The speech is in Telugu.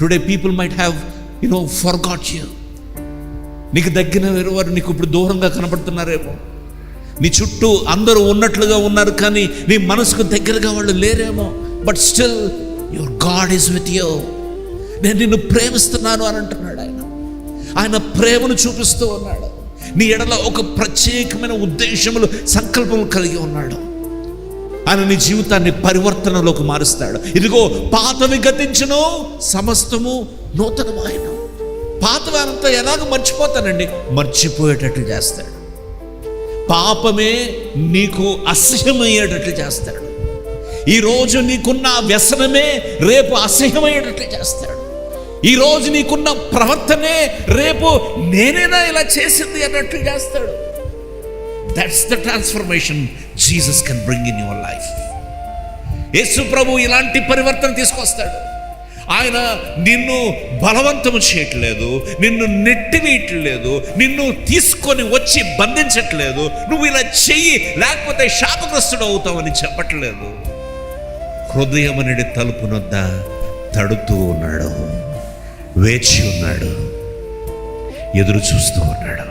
Today people might have you know forgot you నీకు దగ్గర వారు నీకు ఇప్పుడు దూరంగా కనబడుతున్నారేమో. నీ చుట్టూ అందరూ ఉన్నట్లుగా ఉన్నారు కానీ నీ మనసుకు దగ్గరగా వాళ్ళు లేరేమో. But still your god is with you నేను నిన్ను ప్రేమిస్తున్నాను అని అంటున్నాడు ఆయన. ఆయన ప్రేమను చూపిస్తూ ఉన్నాడు. నీ ఎడల ఒక ప్రత్యేకమైన ఉద్దేశములు సంకల్పములు కలిగి ఉన్నాడు. ఆయన నీ జీవితాన్ని పరివర్తనలోకి మారుస్తాడు. ఇదిగో పాతవి గతించను సమస్తము నూతనమైన పాతవారంతా ఎలాగ మర్చిపోతానండి? మర్చిపోయేటట్లు చేస్తాడు. పాపమే నీకు అసహ్యమయ్యేటట్లు చేస్తాడు. ఈరోజు నీకున్న వ్యసనమే రేపు అసహ్యమయ్యేటట్లు చేస్తాడు. ఈరోజు నీకున్న ప్రవర్తనే రేపు నేనేనా ఇలా చేసింది అన్నట్లు చేస్తాడు. That's the transformation Jesus can bring in your life Yesu ప్రభు ఇలాంటి పరివర్తన తీసుకొస్తాడు. ఆయన నిన్ను బలవంతం చేయట్లేదు నిన్ను నెట్టివేయట్లేదు నిన్ను తీసుకొని వచ్చి బంధించట్లేదు నువ్వు ఇలా చెయ్యి లేకపోతే శాపగ్రస్తుడు అవుతావని చెప్పట్లేదు. హృదయమనుడి తలుపునొద్ద తడుతూ ఉన్నాడు వేచి ఉన్నాడు ఎదురు చూస్తూ ఉన్నాడు.